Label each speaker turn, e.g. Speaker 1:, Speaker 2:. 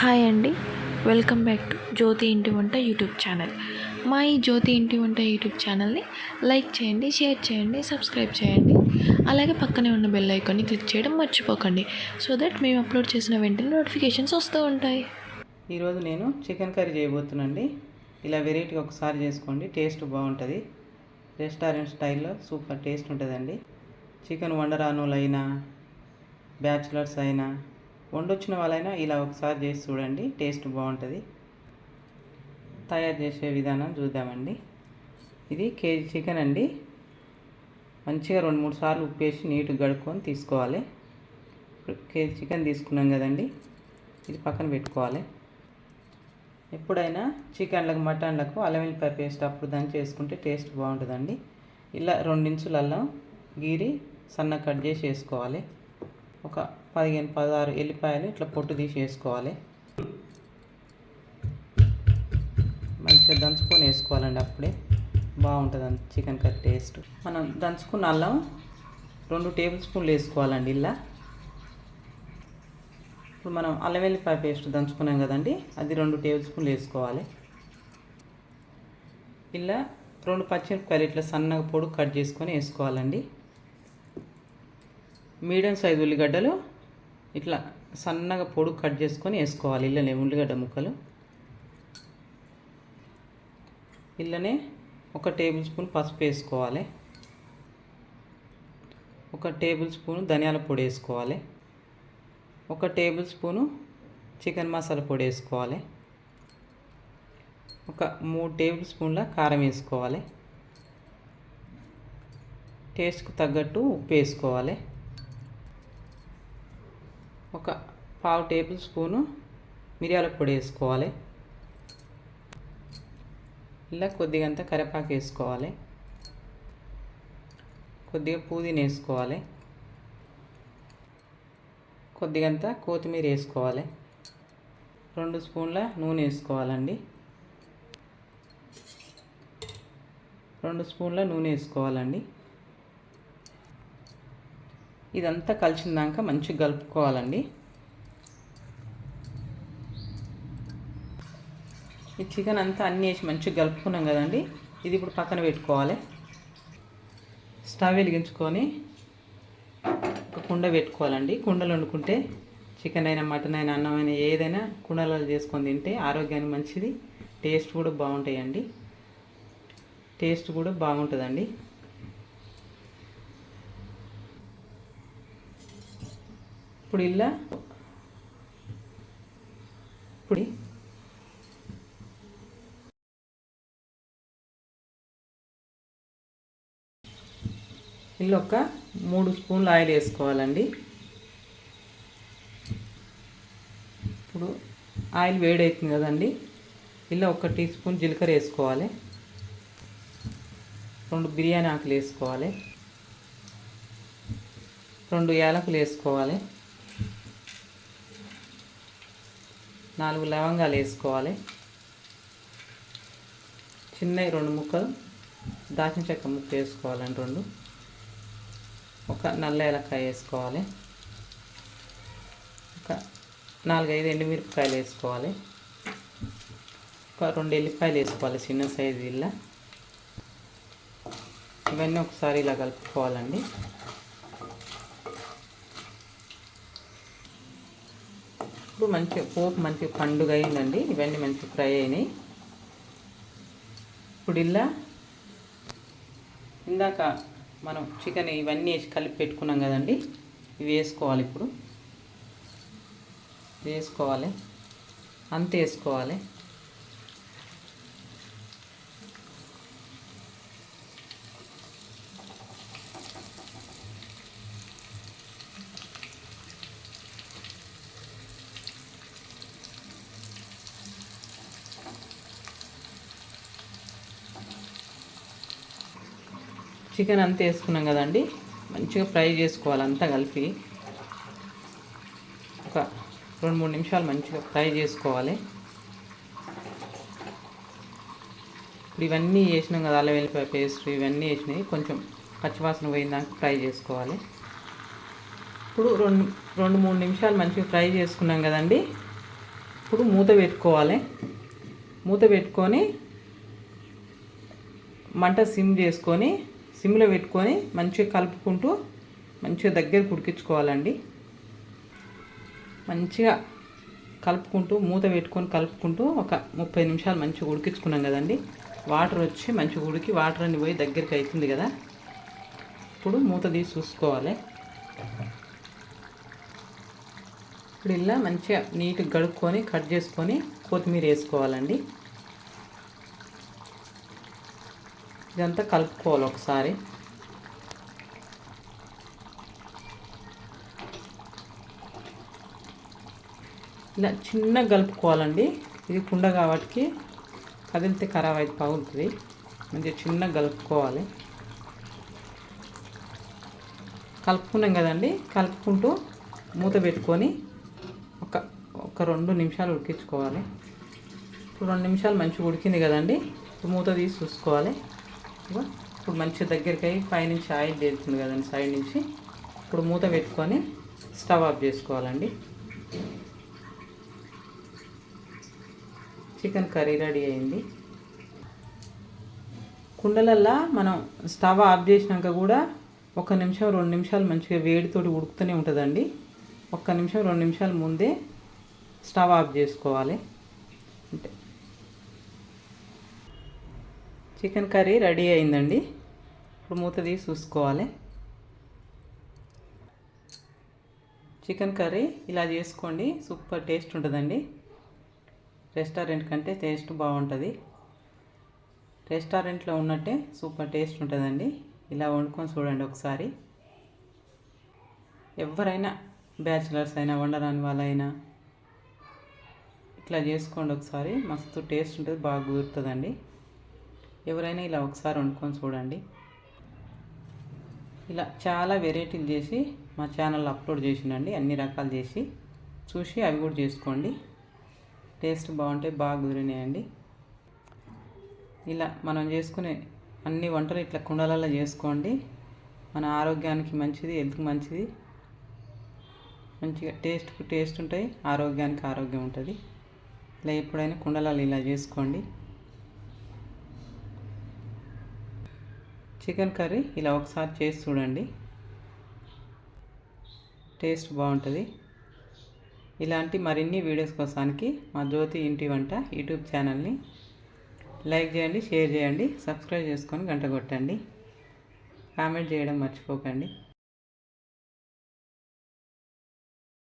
Speaker 1: Hi అండి. Welcome back to జ్యోతి ఇంటి వంట యూట్యూబ్ ఛానల్. మా ఈ జ్యోతి ఇంటి వంట యూట్యూబ్ ఛానల్ని లైక్ చేయండి షేర్ చేయండి సబ్స్క్రైబ్ చేయండి. అలాగే పక్కనే ఉన్న బెల్ ఐకాన్ని క్లిక్ చేయడం మర్చిపోకండి. సో దట్ మేము అప్లోడ్ చేసిన వెంటనే నోటిఫికేషన్స్ వస్తూ ఉంటాయి.
Speaker 2: ఈరోజు నేను చికెన్ కర్రీ చేయబోతున్నాండి ఇలా వెరైటీగా ఒకసారి చేసుకోండి టేస్ట్ బాగుంటుంది. రెస్టారెంట్ స్టైల్లో సూపర్ టేస్ట్ ఉంటుందండి. చికెన్ వండరానులైనా బ్యాచులర్స్ అయినా వండొచ్చిన వాళ్ళైనా ఇలా ఒకసారి చేసి చూడండి టేస్ట్ బాగుంటుంది. తయారు చేసే విధానం చూద్దామండి. ఇది కేజీ చికెన్ అండి. మంచిగా రెండు మూడు సార్లు ఉప్పు వేసి నీట్గా గడుక్కొని తీసుకోవాలి. ఇప్పుడు కేజీ చికెన్ తీసుకున్నాం కదండి ఇది పక్కన పెట్టుకోవాలి. ఎప్పుడైనా చికెన్లకు మటన్లకు అల్లం వెల్లిపాయ పేస్ట్ అప్పుడు దాన్ని చేసుకుంటే టేస్ట్ బాగుంటుందండి. ఇలా రెండించులు అల్లం గీరి సన్న కట్ చేసి వేసుకోవాలి. ఒక పదిహేను పదహారు ఎల్లిపాయలు ఇట్లా పొట్టు తీసి వేసుకోవాలి. మంచిగా దంచుకొని వేసుకోవాలండి అప్పుడే. బాగుంటుంది చికెన్ కర్రీ టేస్ట్. మనం దంచుకున్న అల్లం రెండు టేబుల్ స్పూన్లు వేసుకోవాలండి ఇలా. ఇప్పుడు మనం అల్లం వెల్లిపాయ పేస్ట్ దంచుకున్నాం కదండి అది రెండు టేబుల్ స్పూన్లు వేసుకోవాలి. ఇలా రెండు పచ్చిమిరపకాయలు ఇట్లా సన్నగా పొడుగు కట్ చేసుకొని వేసుకోవాలండి. మీడియం సైజు ఉల్లిగడ్డలు ఇట్లా సన్నగా పొడు కట్ చేసుకొని వేసుకోవాలి. ఇళ్ళనే ఉల్లిగడ్డ ముక్కలు. ఇళ్ళనే ఒక టేబుల్ స్పూన్ పసుపు వేసుకోవాలి. ఒక టేబుల్ స్పూన్ ధనియాల పొడి వేసుకోవాలి. ఒక టేబుల్ స్పూను చికెన్ మసాలా పొడి వేసుకోవాలి. ఒక మూడు టేబుల్ స్పూన్ల కారం వేసుకోవాలి. టేస్ట్కు తగ్గట్టు ఉప్పు వేసుకోవాలి. ఒక పావు టేబుల్ స్పూను మిరియాల పొడి వేసుకోవాలి. ఇలా కొద్దిగంత కరివేపాకు వేసుకోవాలి. కొద్దిగా పుదీనా వేసుకోవాలి. కొద్దిగంత కొత్తిమీర వేసుకోవాలి. రెండు స్పూన్ల నూనె వేసుకోవాలండి. రెండు స్పూన్ల నూనె వేసుకోవాలండి. ఇదంతా కలిసిందాక మంచిగా కలుపుకోవాలండి. ఈ చికెన్ అంతా అన్నీ వేసి మంచిగా కలుపుకున్నాం కదండి. ఇది ఇప్పుడు పక్కన పెట్టుకోవాలి. స్టవ్ వెలిగించుకొని ఒక కుండ పెట్టుకోవాలండి. కుండలు వండుకుంటే చికెన్ అయినా మటన్ అయినా అన్నం అయినా ఏదైనా కుండలలో చేసుకొని తింటే ఆరోగ్యానికి మంచిది టేస్ట్ కూడా బాగుంటాయండి. టేస్ట్ కూడా బాగుంటుందండి. ఇప్పుడు ఇలా. ఇప్పుడు ఇల్లు ఒక మూడు స్పూన్లు ఆయిల్ వేసుకోవాలండి. ఇప్పుడు ఆయిల్ వేడవుతుంది కదండి. ఇలా ఒక టీ స్పూన్ జీలకర్ర వేసుకోవాలి. రెండు బిర్యానీ ఆకులు వేసుకోవాలి. రెండు యాలకులు వేసుకోవాలి. నాలుగు లవంగాలు వేసుకోవాలి. చిన్నవి రెండు ముక్కలు. దాచిన చెక్క ముక్క వేసుకోవాలండి రెండు. ఒక నల్ల ఏలకాయ వేసుకోవాలి. ఒక నాలుగైదు ఎండుమిరపకాయలు వేసుకోవాలి. ఒక రెండు ఎల్లిపాయలు వేసుకోవాలి చిన్న సైజు ఇలా ఇవన్నీ ఒకసారి ఇలా కలుపుకోవాలండి. ఇప్పుడు మంచిగా పోపు మంచి పండుగ అయిందండి. ఇవన్నీ మంచిగా ఫ్రై అయినాయి. ఇప్పుడు ఇలా ఇందాక మనం చికెన్ ఇవన్నీ వేసి కలిపి పెట్టుకున్నాం కదండి. ఇవి వేసుకోవాలి ఇప్పుడు. వేసుకోవాలి. అంత వేసుకోవాలి. చికెన్ అంతా వేసుకున్నాం కదండి. మంచిగా ఫ్రై చేసుకోవాలి అంతా కలిపి. ఒక రెండు మూడు నిమిషాలు మంచిగా ఫ్రై చేసుకోవాలి. ఇప్పుడు ఇవన్నీ వేసినాం కదా అల్లం వెల్లిపాయ పేస్ట్ ఇవన్నీ వేసినాయి కొంచెం పచ్చివాసన పోయిందాక ఫ్రై చేసుకోవాలి. ఇప్పుడు రెండు రెండు మూడు నిమిషాలు మంచిగా ఫ్రై చేసుకున్నాం కదండి. ఇప్పుడు మూత పెట్టుకోవాలి. మూత పెట్టుకొని మంట సిమ్ చేసుకొని సిమ్లో పెట్టుకొని మంచిగా కలుపుకుంటూ మంచిగా దగ్గర ఉడికించుకోవాలండి. మంచిగా కలుపుకుంటూ మూత పెట్టుకొని కలుపుకుంటూ ఒక ముప్పై నిమిషాలు మంచిగా ఉడికించుకున్నాం కదండి. వాటర్ వచ్చి మంచిగా ఉడికి వాటర్ అన్ని పోయి దగ్గరికి అవుతుంది కదా. ఇప్పుడు మూత తీసి చూసుకోవాలి. ఇప్పుడు ఇలా మంచిగా నీట్గా గడుక్కొని కట్ చేసుకొని కొత్తిమీర వేసుకోవాలండి. ఇదంతా కలుపుకోవాలి ఒకసారి. ఇలా చిన్నగా కలుపుకోవాలండి. ఇది కుండ కాబట్టి కదిలితే ఖరాబ్ అయితే పగులుతుంది మంచిగా చిన్నగా కలుపుకోవాలి. కలుపుకున్నాం కదండి. కలుపుకుంటూ మూత పెట్టుకొని ఒక ఒక రెండు నిమిషాలు ఉడికించుకోవాలి. ఇప్పుడు రెండు నిమిషాలు మంచిగా ఉడికింది కదండి. ఇప్పుడు మూత తీసి చూసుకోవాలి. ఇప్పుడు మంచిగా దగ్గరికి అయ్యి పైనుంచి ఆయిల్ తేలుతుంది కదండి సైడ్ నుంచి. ఇప్పుడు మూత పెట్టుకొని స్టవ్ ఆఫ్ చేసుకోవాలండి. చికెన్ కర్రీ రెడీ అయింది. కుండలల్లో మనం స్టవ్ ఆఫ్ చేసినాక కూడా ఒక నిమిషం రెండు నిమిషాలు మంచిగా వేడితోటి ఉడుకుతూనే ఉంటుందండి. ఒక్క నిమిషం రెండు నిమిషాల ముందే స్టవ్ ఆఫ్ చేసుకోవాలి. చికెన్ కర్రీ రెడీ అయిందండి. ఇప్పుడు మూత తీసి చూసుకోవాలి. చికెన్ కర్రీ ఇలా చేసుకోండి సూపర్ టేస్ట్ ఉంటుందండి. రెస్టారెంట్ కంటే టేస్ట్ బాగుంటుంది. రెస్టారెంట్లో ఉన్నట్టే సూపర్ టేస్ట్ ఉంటుందండి. ఇలా వండుకొని చూడండి ఒకసారి. ఎవరైనా బ్యాచిలర్స్ అయినా వండరాని వాళ్ళైనా ఇట్లా చేసుకోండి ఒకసారి. మస్తు టేస్ట్ ఉంటుంది బాగా కుదురుతుందండి. ఎవరైనా ఇలా ఒకసారి వండుకొని చూడండి. ఇలా చాలా వెరైటీలు చేసి మా ఛానల్లో అప్లోడ్ చేసిండండి. అన్ని రకాలు చేసి చూసి అవి కూడా చేసుకోండి. టేస్ట్ బాగుంటాయి బాగా కుదిరినాయండి. ఇలా మనం చేసుకునే అన్ని వంటలు ఇట్లా కుండలలో చేసుకోండి. మన ఆరోగ్యానికి మంచిది హెల్త్కి మంచిది. మంచిగా టేస్ట్కు టేస్ట్ ఉంటాయి ఆరోగ్యానికి ఆరోగ్యం ఉంటుంది. ఇలా ఎప్పుడైనా కుండలలో ఇలా చేసుకోండి. చికెన్ కర్రీ ఇలా ఒకసారి చేసి చూడండి. టేస్ట్ బాగుంటుంది. ఇలాంటి మరిన్ని వీడియోస్ కోసానికి మా జ్యోతి ఇంటి వంట యూట్యూబ్ ఛానల్ని లైక్ చేయండి షేర్ చేయండి సబ్స్క్రైబ్ చేసుకొని గంట కొట్టండి. కామెంట్ చేయడం మర్చిపోకండి.